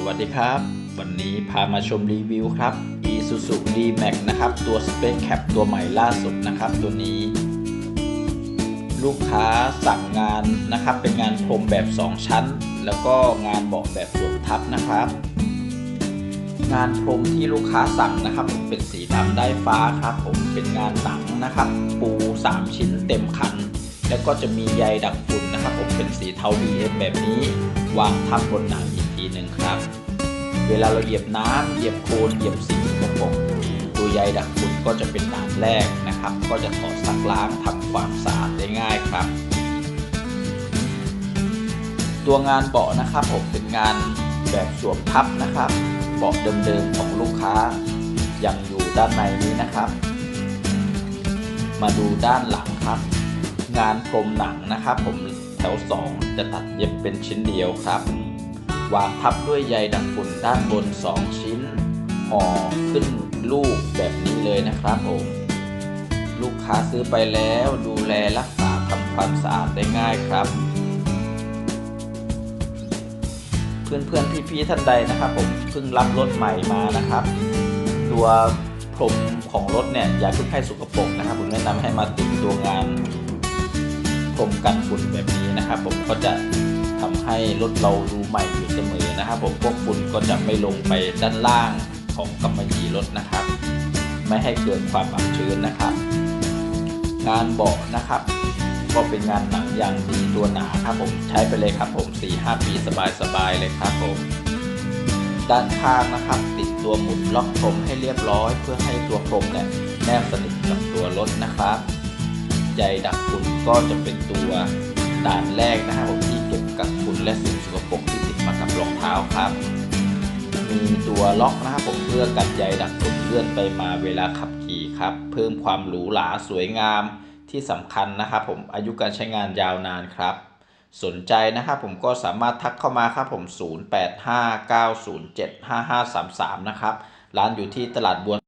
สวัสดีครับ วันนี้พามาชมรีวิวครับ Isuzu D-Max นะครับ ตัว Space Cap ตัวใหม่ล่าสุดนะครับ ตัวนี้ ลูกค้าสั่งงานนะครับ เป็นงานพรมแบบ 2 ชั้น แล้วก็งานเบาะแบบสวมทับนะครับ งานพรมที่ลูกค้าสั่งนะครับผมเป็นสีดำได้ฟ้าครับ ผมเป็นงานหนังนะครับ ปู 3 ชิ้นเต็มคัน แล้วก็จะมีใยดักฝุ่นนะครับ ผมเป็นสีเทา BM แบบนี้ วางทับบนหนังอีก หนึ่งครับ เวลาเราเหยียบน้ำเหยียบโคลนเหยียบสิ่งสกปรกตัวใยดักฝุ่นก็จะเป็นด่านแรกนะครับ ก็จะถอดซักล้างทำความสะอาดได้ง่ายครับ ตัวงานเบาะนะครับผมเป็นงานแบบสวมทับนะครับเบาะเดิมๆของลูกค้ายังอยู่ด้านในนี้นะครับ มาดูด้านหลังครับ งานพรมหนังนะครับ ผมแถว 2 จะตัดเย็บเป็นชิ้นเดียวครับ วางทับด้วยใยดักฝุ่นด้านบน 2 ชิ้นห่อขึ้นลูกแบบนี้เลยนะครับผม ลูกค้าซื้อไปแล้วดูแลรักษาทำความสะอาดได้ง่ายครับ เพื่อนๆพี่ๆท่านใดนะครับ ผมเพิ่งรับรถใหม่มานะครับ ตัวพรมของรถเนี่ยอย่าเพิ่งให้สกปรกนะครับ ผมแนะนำให้มาติดตัวงานพรมกันฝุ่นแบบนี้นะครับ ผมก็จะ ให้รถเราดูใหม่อยู่เสมอนะครับผมพวกฝุ่นก็จะไม่ลงไปด้านล่างของกำมะหยี่รถนะครับ ไม่ให้เกิดความอับชื้นนะครับ งานเบาะนะครับ ก็เป็นงานหนังอย่างดีตัวหนาครับผมใช้ไปเลยครับผม 4-5 ปีสบายๆเลยครับผมด้านข้างนะครับติดตัวหมุนล็อกพรมให้เรียบร้อย เพื่อให้ตัวพรมเนี่ยแนบสนิทกับตัวรถนะครับใยดักฝุ่นก็จะเป็นตัวด่านแรกนะครับผม ที่เก็บกักฝุ่นและสิ่งสกปรกที่ติดมากับรองเท้าครับ มีตัวล็อกนะครับผมเพื่อกันใยดักฝุ่นเลื่อนไปมาเวลาขับขี่ครับ เพิ่มความหรูหราสวยงามที่สำคัญนะครับผมอายุการใช้งานยาวนานครับ สนใจนะครับผมก็สามารถทักเข้ามาครับผม 0859075533 นะครับ ร้านอยู่ที่ตลาดบัว